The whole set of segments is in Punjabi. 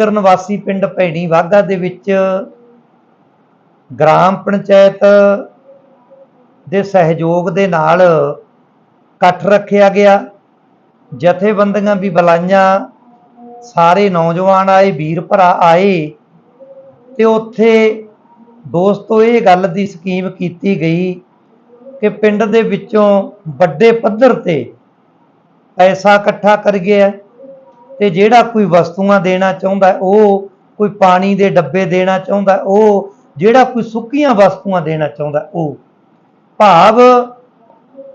ਨਗਰ ਨਿਵਾਸੀ ਪਿੰਡ ਭੈਣੀ ਵਾਗਾ ਦੇ ਵਿੱਚ ਗ੍ਰਾਮ ਪੰਚਾਇਤ ਦੇ ਸਹਿਯੋਗ ਦੇ ਨਾਲ ਇਕੱਠ ਰੱਖਿਆ ਗਿਆ। ਜਥੇਬੰਦੀਆਂ ਵੀ ਬੁਲਾਈਆਂ। ਸਾਰੇ ਨੌਜਵਾਨ ਆਏ, ਵੀਰ ਭਰਾ ਆਏ ਤੇ ਉੱਥੇ ਦੋਸਤੋ, ਇਹ ਗੱਲ ਦੀ ਸਕੀਮ ਕੀਤੀ ਗਈ ਕਿ ਪਿੰਡ ਦੇ ਵਿੱਚੋਂ ਵੱਡੇ ਪੱਧਰ ਤੇ ਪੈਸਾ ਇਕੱਠਾ ਕਰ ਗਿਆ ਤੇ ਜਿਹੜਾ ਕੋਈ ਵਸਤੂਆਂ ਦੇਣਾ ਚਾਹੁੰਦਾ ਉਹ ਕੋਈ ਪਾਣੀ ਦੇ ਡੱਬੇ ਦੇਣਾ ਚਾਹੁੰਦਾ ਉਹ ਜਿਹੜਾ ਕੋਈ ਸੁੱਕੀਆਂ ਵਸਤੂਆਂ ਦੇਣਾ ਚਾਹੁੰਦਾ ਉਹ। ਭਾਵ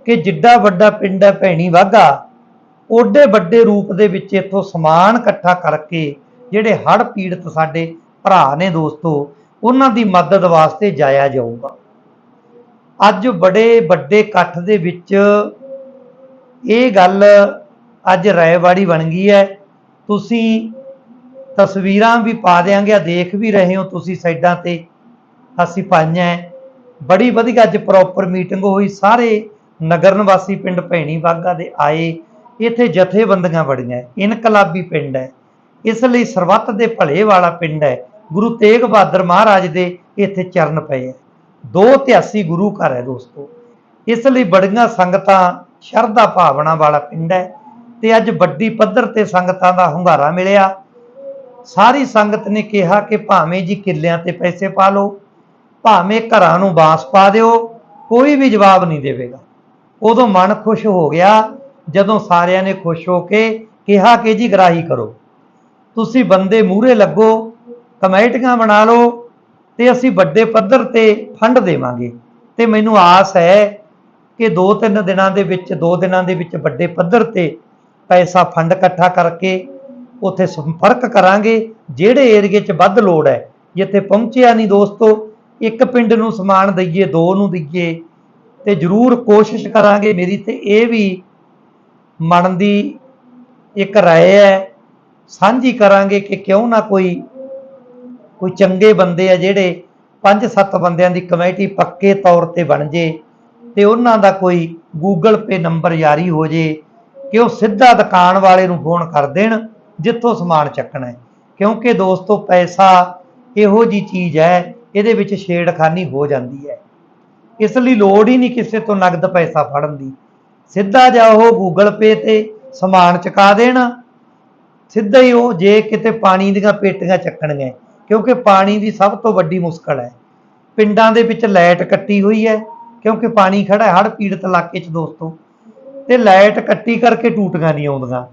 ਕਿ ਜਿੱਡਾ ਵੱਡਾ ਪਿੰਡ ਹੈ ਭੈਣੀ ਵਾਗਾ ਓਡੇ ਵੱਡੇ ਰੂਪ ਦੇ ਵਿੱਚ ਇੱਥੋਂ ਸਮਾਨ ਇਕੱਠਾ ਕਰਕੇ ਜਿਹੜੇ ਹੜ੍ਹ ਪੀੜਤ ਸਾਡੇ ਭਰਾ ਨੇ ਦੋਸਤੋ, ਉਹਨਾਂ ਦੀ ਮਦਦ ਵਾਸਤੇ ਜਾਇਆ ਜਾਊਗਾ। ਅੱਜ ਬੜੇ ਵੱਡੇ ਇਕੱਠ ਦੇ ਵਿੱਚ ਇਹ ਗੱਲ ਅੱਜ ਰਾਇਵਾੜੀ ਬਣ ਗਈ ਹੈ ਤੁਸੀਂ ਤਸਵੀਰਾਂ ਵੀ ਪਾ ਦਿਆਂਗੇ, ਆਹ ਦੇਖ ਵੀ ਰਹੇ ਹੋ ਤੁਸੀਂ ਸਾਈਡਾਂ ਤੇ। ਅਸੀਂ ਪਾਈਆਂ ਬੜੀ ਵਧੀਆ ਅੱਜ ਪ੍ਰੋਪਰ ਮੀਟਿੰਗ ਹੋਈ। ਸਾਰੇ ਨਗਰ ਨਿਵਾਸੀ ਪਿੰਡ ਭੈਣੀ ਬਾਗਾ ਦੇ ਆਏ। ਇੱਥੇ ਜਥੇਬੰਦੀਆਂ ਬੜੀਆਂ ਇਨਕਲਾਬੀ ਪਿੰਡ ਹੈ ਇਸ ਲਈ ਸਰਬੱਤ ਦੇ ਭਲੇ ਵਾਲਾ ਪਿੰਡ ਹੈ ਗੁਰੂ ਤੇਗ ਬਹਾਦਰ ਮਹਾਰਾਜ ਦੇ ਇੱਥੇ ਚਰਨ ਪਏ ਹੈ ਦੋ ਇਤਿਹਾਸੀ ਗੁਰੂ ਘਰ ਹੈ ਦੋਸਤੋ। ਇਸ ਲਈ ਬੜੀਆਂ ਸੰਗਤਾਂ ਸ਼ਰਧਾ ਭਾਵਨਾ ਵਾਲਾ ਪਿੰਡ ਹੈ ਤੇ ਅੱਜ ਵੱਡੀ ਪੱਧਰ ਤੇ ਸੰਗਤਾਂ ਦਾ ਹੁੰਗਾਰਾ ਮਿਲਿਆ। ਸਾਰੀ ਸੰਗਤ ਨੇ ਕਿਹਾ ਕਿ ਭਾਵੇਂ ਜੀ ਕਿੱਲਿਆਂ ਤੇ ਪੈਸੇ ਪਾ ਲਓ, ਭਾਵੇਂ ਘਰਾਂ ਨੂੰ ਬਾਂਸ ਪਾ ਦਿਓ, ਕੋਈ ਵੀ ਜਵਾਬ ਨਹੀਂ ਦੇਵੇਗਾ। ਉਦੋਂ ਮਨ ਖੁਸ਼ ਹੋ ਗਿਆ, ਜਦੋਂ ਸਾਰਿਆਂ ਨੇ ਖੁਸ਼ ਹੋ ਕੇ ਕਿਹਾ ਕਿ ਜੀ ਗਰਾਹੀ ਕਰੋ। ਤੁਸੀਂ ਬੰਦੇ ਮੂਹਰੇ ਲੱਗੋ, ਕਮੇਟੀਆਂ ਬਣਾ ਲਓ ਤੇ ਅਸੀਂ ਵੱਡੇ ਪੱਧਰ ਤੇ ਫੰਡ ਦੇਵਾਂਗੇ। ਤੇ ਮੈਨੂੰ ਆਸ ਹੈ ਕਿ ਦੋ ਤਿੰਨ ਦਿਨਾਂ ਦੇ ਵਿੱਚ, ਦੋ ਦਿਨਾਂ ਦੇ ਵਿੱਚ ਵੱਡੇ ਪੱਧਰ ਤੇ ਪੈਸਾ ਫੰਡ ਇਕੱਠਾ ਕਰਕੇ ਉੱਥੇ ਸੰਪਰਕ ਕਰਾਂਗੇ, ਜਿਹੜੇ ਏਰੀਏ 'ਚ ਵੱਧ ਲੋੜ ਹੈ, ਜਿੱਥੇ ਪਹੁੰਚਿਆ ਨਹੀਂ ਦੋਸਤੋ, ਇੱਕ ਪਿੰਡ ਨੂੰ ਸਮਾਨ ਦਈਏ, ਦੋ ਨੂੰ ਦਈਏ, ਤੇ ਜ਼ਰੂਰ ਕੋਸ਼ਿਸ਼ ਕਰਾਂਗੇ ਮੇਰੀ ਤੇ ਇਹ ਵੀ ਮਨ ਦੀ ਇੱਕ ਰਾਏ ਹੈ, ਸਾਂਝੀ ਕਰਾਂਗੇ ਕਿ ਕਿਉਂ ਨਾ ਕੋਈ ਕੋਈ ਚੰਗੇ ਬੰਦੇ ਆ ਜਿਹੜੇ ਪੰਜ ਸੱਤ ਬੰਦਿਆਂ ਦੀ ਕਮੇਟੀ ਪੱਕੇ ਤੌਰ ਤੇ ਬਣ ਜੇ, ਤੇ ਉਹਨਾਂ ਦਾ ਕੋਈ ਗੂਗਲ ਪੇ ਨੰਬਰ ਜਾਰੀ ਹੋ ਜੇ ਕਿ ਉਹ ਸਿੱਧਾ ਦੁਕਾਨ ਵਾਲੇ ਨੂੰ ਫੋਨ ਕਰ ਦੇਣ, ਜਿੱਥੋਂ ਸਮਾਨ ਚੱਕਣਾ ਹੈ। ਕਿਉਂਕਿ ਦੋਸਤੋ, ਪੈਸਾ ਇਹੋ ਜੀ ਚੀਜ਼ ਹੈ, ਇਹਦੇ ਵਿੱਚ ਛੇੜਖਾਨੀ ਹੋ ਜਾਂਦੀ ਹੈ। ਇਸ ਲਈ ਲੋੜ ਹੀ ਨਹੀਂ ਕਿਸੇ ਤੋਂ ਨਗਦ ਪੈਸਾ ਫੜਨ ਦੀ। ਸਿੱਧਾ ਜਾ ਉਹ ਗੂਗਲ ਪੇ ਤੇ ਸਮਾਨ ਚੁਕਾ ਦੇਣ। ਸਿੱਧਾ ਹੀ ਉਹ ਜੇ ਕਿਤੇ ਪਾਣੀ ਦੀਆਂ ਪੇਟੀਆਂ ਚੱਕਣਗੇ ਕਿਉਂਕਿ ਪਾਣੀ ਦੀ ਸਭ ਤੋਂ ਵੱਡੀ ਮੁਸ਼ਕਲ ਹੈ। ਪਿੰਡਾਂ ਦੇ ਵਿੱਚ ਲਾਈਟ ਕੱਟੀ ਹੋਈ ਹੈ, ਕਿਉਂਕਿ ਪਾਣੀ ਖੜਾ ਹੈ, ਹੜ੍ਹ ਪੀੜਤ ਇਲਾਕੇ 'ਚ ਦੋਸਤੋ। ਤੇ ਲਾਈਟ ਕੱਟੀ ਕਰਕੇ ਟੂਟੀਆਂ ਨਹੀਂ ਆਉਂਦੀਆਂ।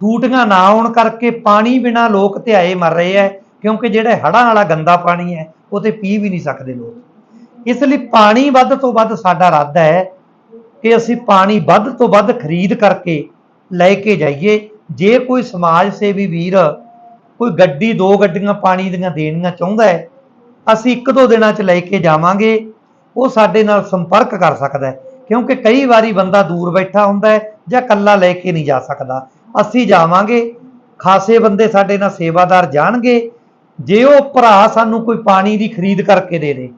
ਟੂਟੀਆਂ ਨਾ ਆਉਣ ਕਰਕੇ ਪਾਣੀ ਬਿਨਾ ਲੋਕ ਧਿਆਏ ਮਰ ਰਹੇ ਹੈ ਕਿਉਂਕਿ ਜਿਹੜਾ ਹੜ੍ਹਾਂ ਵਾਲਾ ਗੰਦਾ ਪਾਣੀ ਹੈ ਉਹ ਤੇ ਪੀ ਵੀ ਨਹੀਂ ਸਕਦੇ ਲੋਕ। ਇਸ ਲਈ ਪਾਣੀ ਵੱਧ ਤੋਂ ਵੱਧ ਸਾਡਾ ਇਰਾਦਾ ਹੈ ਕਿ ਅਸੀਂ ਪਾਣੀ ਵੱਧ ਤੋਂ ਵੱਧ ਖਰੀਦ ਕਰਕੇ ਲੈ ਕੇ ਜਾਈਏ। ਜੇ ਕੋਈ ਸਮਾਜ ਸੇਵੀ ਵੀਰ ਕੋਈ ਗੱਡੀ, ਦੋ ਗੱਡੀਆਂ ਪਾਣੀ ਦੀਆਂ ਦੇਣੀਆਂ ਚਾਹੁੰਦਾ ਹੈ ਅਸੀਂ ਇੱਕ ਦੋ ਦਿਨਾਂ 'ਚ ਲੈ ਕੇ ਜਾਵਾਂਗੇ, ਉਹ ਸਾਡੇ ਨਾਲ ਸੰਪਰਕ ਕਰ ਸਕਦਾ ਹੈ ਕਿਉਂਕਿ ਕਈ ਵਾਰੀ ਬੰਦਾ ਦੂਰ ਬੈਠਾ ਹੁੰਦਾ ਹੈ ਜਾਂ ਇਕੱਲਾ ਲੈ ਕੇ ਨਹੀਂ ਜਾ ਸਕਦਾ। ਅਸੀਂ ਜਾਵਾਂਗੇ, ਖਾਸੇ ਬੰਦੇ ਸਾਡੇ ਨਾਲ ਸੇਵਾਦਾਰ ਜਾਣਗੇ। ਜੇ ਉਹ ਭਰਾ ਸਾਨੂੰ ਕੋਈ ਪਾਣੀ ਦੀ ਖਰੀਦ ਕਰਕੇ ਦੇ ਦੇ,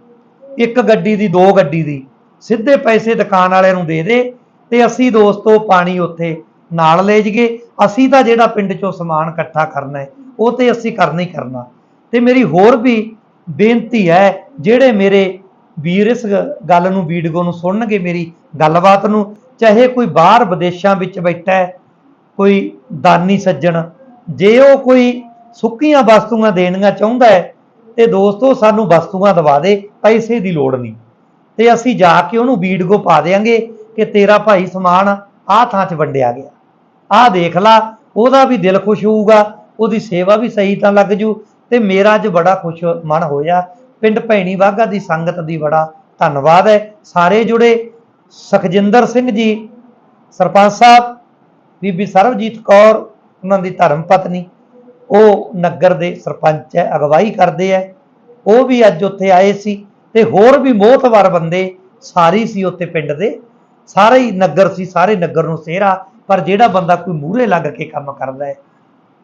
ਇੱਕ ਗੱਡੀ ਦੀ, ਦੋ ਗੱਡੀ ਦੀ, ਸਿੱਧੇ ਪੈਸੇ ਦੁਕਾਨ ਵਾਲਿਆਂ ਨੂੰ ਦੇ ਦੇ ਤੇ ਅਸੀਂ ਦੋਸਤੋ ਪਾਣੀ ਉੱਥੇ ਨਾਲ ਲੈ ਜਗੇ ਅਸੀਂ ਤਾਂ ਜਿਹੜਾ ਪਿੰਡ ਚੋਂ ਸਮਾਨ ਇਕੱਠਾ ਕਰਨਾ ਹੈ, ਉਹ ਤੇ ਅਸੀਂ ਕਰਨਾ ਹੀ ਕਰਨਾ। ਤੇ ਮੇਰੀ ਹੋਰ ਵੀ ਬੇਨਤੀ ਹੈ, ਜਿਹੜੇ ਮੇਰੇ ਵੀਰ ਇਸ ਗੱਲ ਨੂੰ ਵੀਡੀਓ ਨੂੰ ਸੁਣਨਗੇ ਮੇਰੀ ਗੱਲਬਾਤ ਨੂੰ, ਚਾਹੇ ਕੋਈ ਬਾਹਰ ਵਿਦੇਸ਼ਾਂ ਵਿੱਚ ਬੈਠਾ ਕੋਈ ਦਾਨੀ ਸੱਜਣ, ਜੇ ਉਹ ਕੋਈ ਸੁੱਕੀਆਂ ਵਸਤੂਆਂ ਦੇਣੀਆਂ ਚਾਹੁੰਦਾ ਹੈ, ਤੇ ਦੋਸਤੋ ਸਾਨੂੰ ਵਸਤੂਆਂ ਦਵਾ ਦੇ, ਪੈਸੇ ਦੀ ਲੋੜ ਨਹੀਂ। ਤੇ ਅਸੀਂ ਜਾ ਕੇ ਉਹਨੂੰ ਵੀਡੀਓ ਪਾ ਦੇਾਂਗੇ ਕਿ ਤੇਰਾ ਭਾਈ ਸਮਾਨ ਆਹ ਥਾਂ 'ਚ ਵੰਡਿਆ ਗਿਆ। ਆਹ ਦੇਖ ਲਾ, ਉਹਦਾ ਵੀ ਦਿਲ ਖੁਸ਼ ਹੋਊਗਾ, ਉਹਦੀ ਸੇਵਾ ਵੀ ਸਹੀ ਤਾਂ ਲੱਗ ਜੂ, ਤੇ ਮੇਰਾ ਅੱਜ ਬੜਾ ਖੁਸ਼ ਮਨ ਹੋਇਆ। ਪਿੰਡ ਭੈਣੀ ਵਾਗਾ ਦੀ ਸੰਗਤ ਦੀ ਬੜਾ ਧੰਨਵਾਦ ਹੈ। ਸਾਰੇ ਜੁੜੇ ਸੁਖਜਿੰਦਰ ਸਿੰਘ ਜੀ, ਸਰਪੰਚ ਸਾਹਿਬ, ਬੀਬੀ ਸਰਬਜੀਤ ਕੌਰ, ਉਹਨਾਂ ਦੀ ਧਰਮ ਪਤਨੀ, ਉਹ ਨਗਰ ਦੇ ਸਰਪੰਚ ਹੈ, ਅਗਵਾਈ ਕਰਦੇ ਹੈ। ਉਹ ਵੀ ਅੱਜ ਉੱਥੇ ਆਏ ਸੀ ਤੇ ਹੋਰ ਵੀ ਮੋਹਤਵਰ ਬੰਦੇ ਸਾਰੀ ਸੀ ਉੱਥੇ ਪਿੰਡ ਦੇ। ਸਾਰੇ ਹੀ ਨਗਰ ਸੀ, ਸਾਰੇ ਨਗਰ ਨੂੰ ਸਿਹਰਾ, ਪਰ ਜਿਹੜਾ ਬੰਦਾ ਕੋਈ ਮੂਹਰੇ ਲੱਗ ਕੇ ਕੰਮ ਕਰਦਾ ਹੈ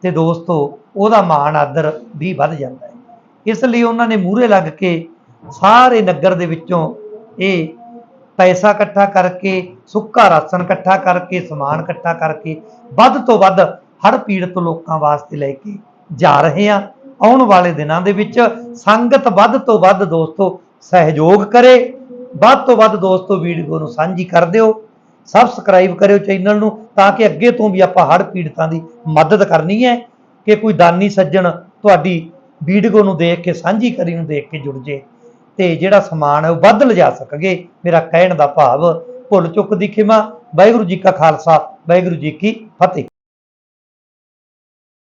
ਤੇ ਦੋਸਤੋ, ਉਹਦਾ ਮਾਣ, ਆਦਰ ਵੀ ਵੱਧ ਜਾਂਦਾ ਹੈ। ਇਸ ਲਈ ਉਹਨਾਂ ਨੇ ਮੂਹਰੇ ਲੱਗ ਕੇ ਸਾਰੇ ਨਗਰ ਦੇ ਵਿੱਚੋਂ ਇਹ ਪੈਸਾ ਇਕੱਠਾ ਕਰਕੇ, ਸੁੱਕਾ ਰਾਸ਼ਨ ਇਕੱਠਾ ਕਰਕੇ, ਸਮਾਨ ਇਕੱਠਾ ਕਰਕੇ ਵੱਧ ਤੋਂ ਵੱਧ ਹੜ ਪੀੜਤ ਲੋਕਾਂ ਵਾਸਤੇ ਲੈ ਕੇ ਜਾ ਰਹੇ ਹਾਂ ਆਉਣ ਵਾਲੇ ਦਿਨਾਂ ਦੇ ਵਿੱਚ ਸੰਗਤ ਵੱਧ ਤੋਂ ਵੱਧ ਦੋਸਤੋ ਸਹਿਯੋਗ ਕਰੇ, ਵੱਧ ਤੋਂ ਵੱਧ ਦੋਸਤੋ ਵੀਡੀਓ ਨੂੰ ਸਾਂਝੀ ਕਰ ਦਿਓ ਸਬਸਕ੍ਰਾਈਬ ਕਰਿਓ ਚੈਨਲ ਨੂੰ ਤਾਂ ਕਿ ਅੱਗੇ ਤੋਂ ਵੀ ਆਪਾਂ ਹੜ੍ਹ ਪੀੜਤਾਂ ਦੀ ਮਦਦ ਕਰਨੀ ਹੈ। ਕਿ ਕੋਈ ਦਾਨੀ ਸੱਜਣ ਤੁਹਾਡੀ ਵੀਡੀਓ ਨੂੰ ਦੇਖ ਕੇ, ਸਾਂਝੀ ਕਰੀ ਨੂੰ ਦੇਖ ਕੇ ਜੁੜ ਜੇ ਤੇ ਜਿਹੜਾ ਸਮਾਨ ਹੈ ਉਹ ਵੱਧ ਲਿਜਾ ਸਕਗੇ, ਮੇਰਾ ਕਹਿਣ ਦਾ ਭਾਵ ਭੁੱਲ ਚੁੱਕ ਦੀ ਖਿਮਾ। ਵਾਹਿਗੁਰੂ ਜੀ ਕਾ ਖਾਲਸਾ, ਵਾਹਿਗੁਰੂ ਜੀ ਕੀ ਫਤਿਹ।